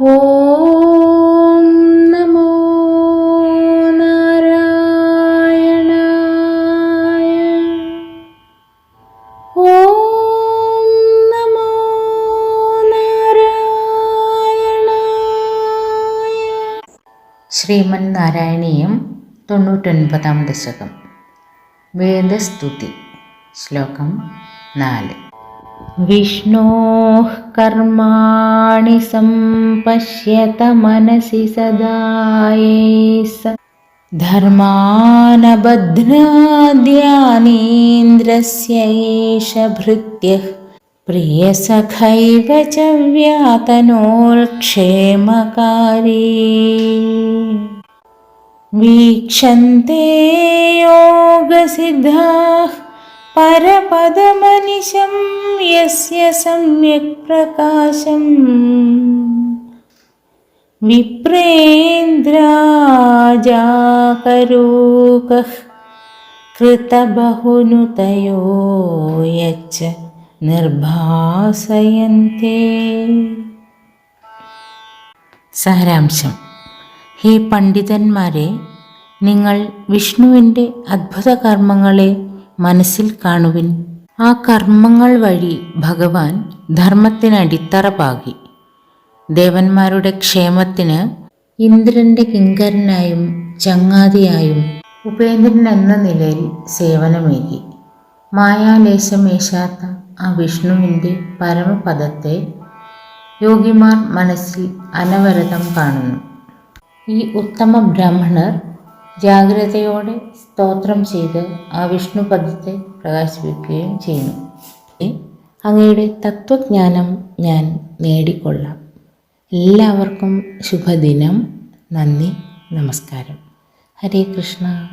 ഓം നമോ നാരായണായ. ഓം നമോ നാരായണായ. ശ്രീമൻ നാരായണീയം തൊണ്ണൂറ്റൊൻപതാം ദശകം. വേദസ്തുതി. ശ്ലോകം നാല്. विष्णोः कर्माणि सम्पश्यत मनसि सदाये स धर्मानबध्नाद्यानीन्द्रस्य एष भृत्यः। प्रियसखैव च व्यातनोल्क्षेमकारी वीक्षन्ते योगसिद्धाः परपदमनिशं यस्य सम्यक् प्रकाशम् विप्रेन्द्राजाकरूकः कृतबहुनुतयो यच्च നിർഭാസയന്തേ സാരാംശം ഹേ പണ്ഡിതന്മാരെ നിങ്ങൾ വിഷ്ണുവിൻ്റെ അദ്ഭുത കർമ്മങ്ങളെ മനസ്സിൽ കാണുവിൻ. ആ കർമ്മങ്ങൾ വഴി ഭഗവാൻ ധർമ്മത്തിനടിത്തറ പാകി ദേവന്മാരുടെ ക്ഷേമത്തിന് ഇന്ദ്രന്റെ കിങ്കരനായും ചങ്ങാതിയായും ഉപേന്ദ്രൻ എന്ന നിലയിൽ സേവനമേകി. മായാലേശമേശാത്ത ആ വിഷ്ണുവിന്റെ പരമപദത്തെ യോഗിമാർ മനസ്സിൽ അനവരതം കാണുന്നു. ഈ ഉത്തമ ബ്രാഹ്മണർ ജാഗ്രതയോടെ സ്തോത്രം ചെയ്ത് ആ വിഷ്ണുപദത്തെ പ്രകാശിപ്പിക്കുകയും ചെയ്യുന്നു. അങ്ങയുടെ തത്വജ്ഞാനം ഞാൻ നേടിക്കൊള്ളാം. എല്ലാവർക്കും ശുഭദിനം. നന്ദി. നമസ്കാരം. ഹരേ കൃഷ്ണ.